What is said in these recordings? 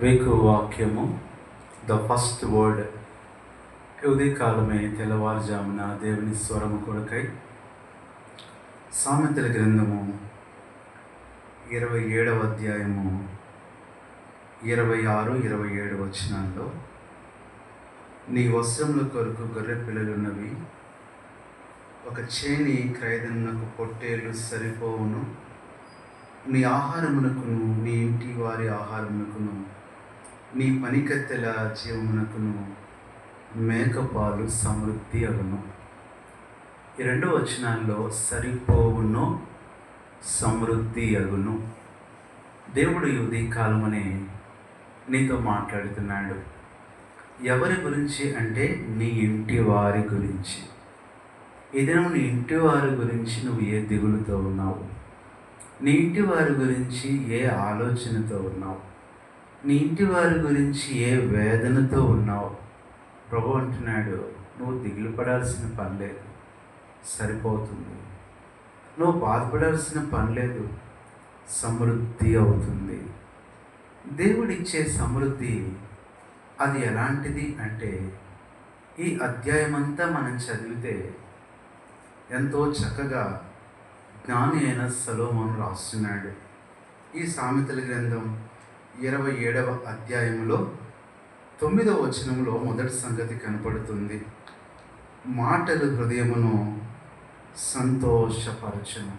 వేకు వాక్యము the first word ఉదయకాలమే తెల్లవారుజామున దేవుని స్వరము కొరకై సామెతల గ్రంథము ఇరవై ఏడవ అధ్యాయము ఇరవై ఆరు ఇరవై ఏడు వచనాల్లో నీ వస్త్రముల కొరకు గొర్రె పిల్లలున్నవి ఒక చేని క్రైదన్నకు పొట్టేలు సరిపోవును. నీ ఆహారమునకును నీ ఇంటి వారి ఆహారమునకును నీ పనికత్తెల జీవమునకును మేకపాలు సమృద్ధి అగును. ఈ రెండో వచనాల్లో సరిపోవును సమృద్ధి అగును. దేవుడు యువతి కాలమనే నీతో మాట్లాడుతున్నాడు. ఎవరి గురించి అంటే నీ ఇంటి వారి గురించి. ఏదైనా నీ ఇంటి వారి గురించి నువ్వు ఏ దిగులుతో ఉన్నావు? నీ ఇంటి వారి గురించి ఏ ఆలోచనతో ఉన్నావు? నీ ఇంటి వారి గురించి ఏ వేదనతో ఉన్నావు? ప్రభు అంటున్నాడు నువ్వు దిగులు పడాల్సిన పని లేదు సరిపోతుంది. నువ్వు బాధపడాల్సిన పని లేదు సమృద్ధి అవుతుంది. దేవుడిచ్చే సమృద్ధి అది ఎలాంటిది అంటే ఈ అధ్యాయమంతా మనం చదివితే ఎంతో చక్కగా జ్ఞాని అయిన సలోమం రాస్తున్నాడు. ఈ సామెతల గ్రంథం ఇరవై ఏడవ అధ్యాయంలో తొమ్మిదవ వచనంలో మొదటి సంగతి కనపడుతుంది. మాటలు హృదయమును సంతోషపరచును.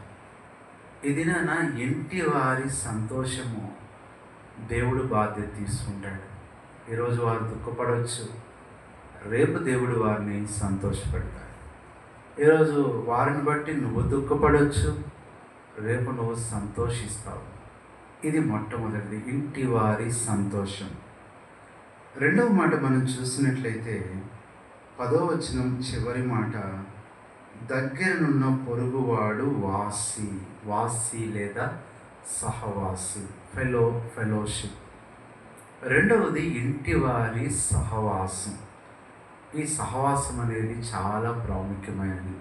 ఇది నా ఇంటి వారి సంతోషము దేవుడు బాధ్యత తీసుకుంటాడు. ఈరోజు వారు దుఃఖపడవచ్చు. రేపు దేవుడు వారిని సంతోషపెడతాడు. ఈరోజు వారిని బట్టి నువ్వు దుఃఖపడవచ్చు. రేపు నువ్వు సంతోషిస్తావు. ఇది మొట్టమొదటిది ఇంటి వారి సంతోషం. రెండవ మాట మనం చూసినట్లయితే పదో వచనం చివరి మాట దగ్గరనున్న పొరుగువాడు వాసి వాసి లేదా సహవాసి ఫెలో ఫెలోషిప్. రెండవది ఇంటి వారి సహవాసం. ఈ సహవాసం అనేది చాలా ప్రాముఖ్యమైనది.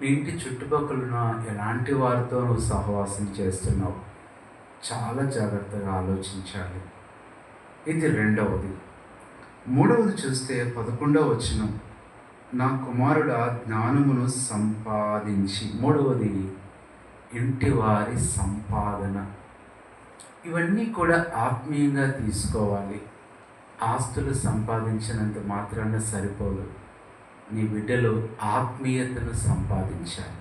మీ ఇంటి చుట్టుపక్కల ఉన్న ఎలాంటి వారితో నువ్వు సహవాసం చేస్తున్నావు? చాలా జాగ్రత్తగా ఆలోచించాలి. ఇది రెండవది. మూడవది చూస్తే పదకొండవ వచనం. నా కుమారుడ జ్ఞానమును సంపాదించి. మూడవది ఇంటివారి సంపాదన. ఇవన్నీ కూడా ఆత్మీయంగా తీసుకోవాలి. ఆస్తులు సంపాదించినంత మాత్రాన సరిపోదు. నీ బిడ్డలు ఆత్మీయతను సంపాదించాలి.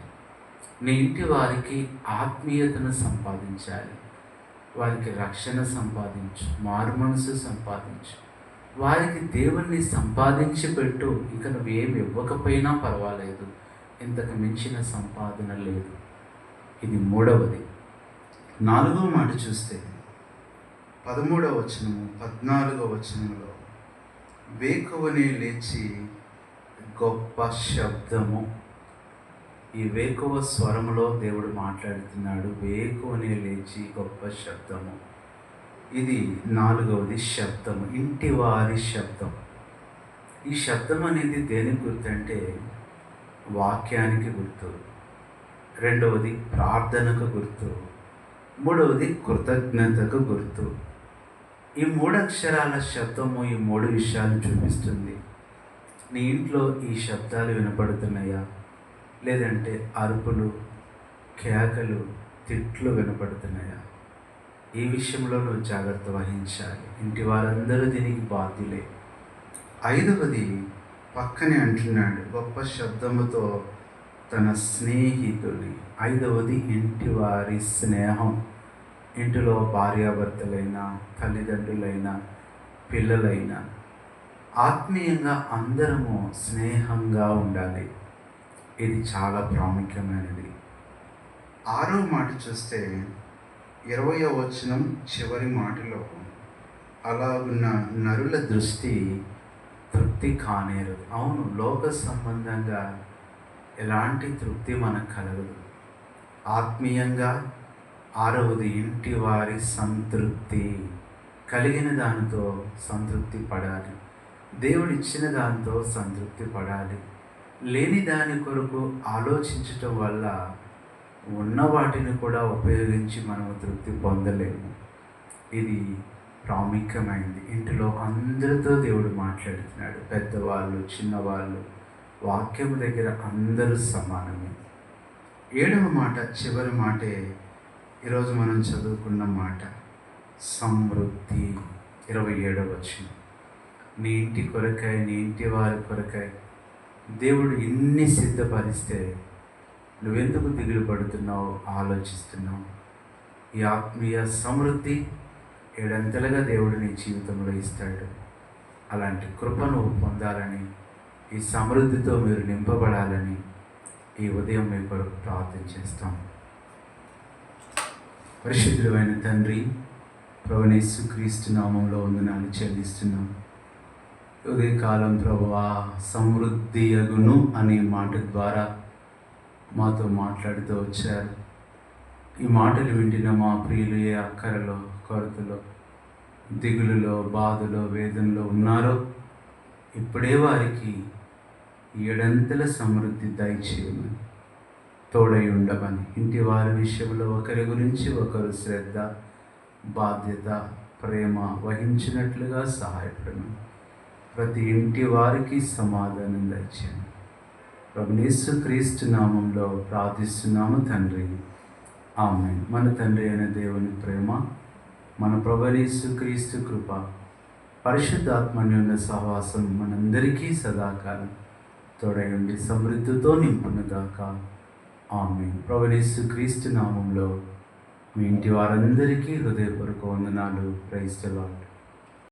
నీ ఇంటి వారికి ఆత్మీయతను సంపాదించాలి. వారికి రక్షణ సంపాదించు మారు మనసు సంపాదించు. వారికి దేవుణ్ణి సంపాదించి పెట్టు ఇక నువ్వేం ఇవ్వకపోయినా పర్వాలేదు. ఇంతకు మించిన సంపాదన లేదు. ఇది మూడవది. నాలుగో మాట చూస్తే పదమూడవ వచనము పద్నాలుగవ వచనంలో వేకువనే లేచి గొప్ప శబ్దము. ఈ వేకువ స్వరములో దేవుడు మాట్లాడుతున్నాడు. వేకువనే లేచి గొప్ప శబ్దము. ఇది నాలుగవది శబ్దము. ఇంటి వారి శబ్దం. ఈ శబ్దం అనేది దేనికి గుర్తంటే వాక్యానికి గుర్తు. రెండవది ప్రార్థనకు గుర్తు. మూడవది కృతజ్ఞతకు గుర్తు. ఈ మూడు అక్షరాల శబ్దము ఈ మూడు విషయాలు చూపిస్తుంది. నీ ఇంట్లో ఈ శబ్దాలు వినపడుతున్నాయా? లేదంటే అరుపులు కేకలు తిట్లు వినపడుతున్నాయా? ఈ విషయంలో నువ్వు జాగ్రత్త వహించాలి. ఇంటి వారందరూ దీనికి బాధ్యులే. ఐదవది పక్కనే అంటున్నాడు గొప్ప శబ్దముతో తన స్నేహితుడి ఐదవది ఇంటి వారి స్నేహం. ఇంటిలో భార్యాభర్తలైనా తల్లిదండ్రులైనా పిల్లలైనా ఆత్మీయంగా అందరము స్నేహంగా ఉండాలి. ఇది చాలా ప్రాముఖ్యమైనది. ఆరో మాట చూస్తే ఇరవయో వచనం చివరి మాటలో అలాగున్న నరుల దృష్టి తృప్తి కానేరు అవును లోక సంబంధంగా ఎలాంటి తృప్తి మనకు కలగదు. ఆత్మీయంగా ఆరవది ఇంటి వారి సంతృప్తి కలిగిన దానితో సంతృప్తి పడాలి. దేవుడిచ్చిన దానితో సంతృప్తి పడాలి. లేని దాని కొరకు ఆలోచించటం వల్ల ఉన్న వాటిని కూడా ఉపయోగించి మనము తృప్తి పొందలేము. ఇది ప్రాముఖ్యమైంది. ఇంటిలో అందరితో దేవుడు మాట్లాడుతున్నాడు. పెద్దవాళ్ళు చిన్నవాళ్ళు వాక్యం దగ్గర అందరూ సమానమే. ఏడవ మాట చివరి మాటే ఈరోజు మనం చదువుకున్న మాట. సమృద్ధి. ఇరవై ఏడవ వచ్చిన నీ ఇంటి కొరకై నీ ఇంటి వారి కొరకై దేవుడు ఇన్ని సిద్ధపరిస్తే నువ్వెందుకు దిగులు పడుతున్నావు? ఆలోచిస్తున్నావు. ఈ ఆత్మీయ సమృద్ధి ఏడంతలుగా దేవుడు నీ జీవితంలో ఇస్తాడు. అలాంటి కృపను పొందాలని ఈ సమృద్ధితో మీరు నింపబడాలని ఈ ఉదయం మీ కొరకు ప్రార్థన చేస్తాం. పరిశుద్ధమైన తండ్రి ప్రవణేశు క్రీస్తు నామంలో వందనాలు చెల్లిస్తున్నాం. ఉదయకాలం ప్రభువా సమృద్ధి అగును అనే మాట ద్వారా మాతో మాట్లాడుతూ వచ్చారు. ఈ మాటలు వింటిన మా ప్రియులు ఏ అక్కరలో కొరతలో దిగులులో బాధలో వేదనలో ఉన్నారో ఇప్పుడే వారికి ఏడంతల సమృద్ధి దయచేయమని తోడై ఉండమని. ఇంటి వారి విషయంలో ఒకరి గురించి ఒకరు శ్రద్ధ బాధ్యత ప్రేమ వహించినట్లుగా సహాయపడమని. ప్రతి ఇంటి వారికి సమాధానం దచ్చాను ప్రభునేసు క్రీస్తు నామంలో ప్రార్థిస్తున్నాము తండ్రి. ఆమె మన తండ్రి అయిన దేవుని ప్రేమ మన ప్రభునేసు క్రీస్తు కృప పరిశుద్ధాత్మన్యున్న సహవాసం మనందరికీ సదాకాలం. తోడై సమృద్ధితో నింపునుగాక ఆమె ప్రభునేసు క్రీస్తు నామంలో మీ ఇంటి వారందరికీ హృదయపూర్వక వందనాలు. క్రైస్తవాళ్ళు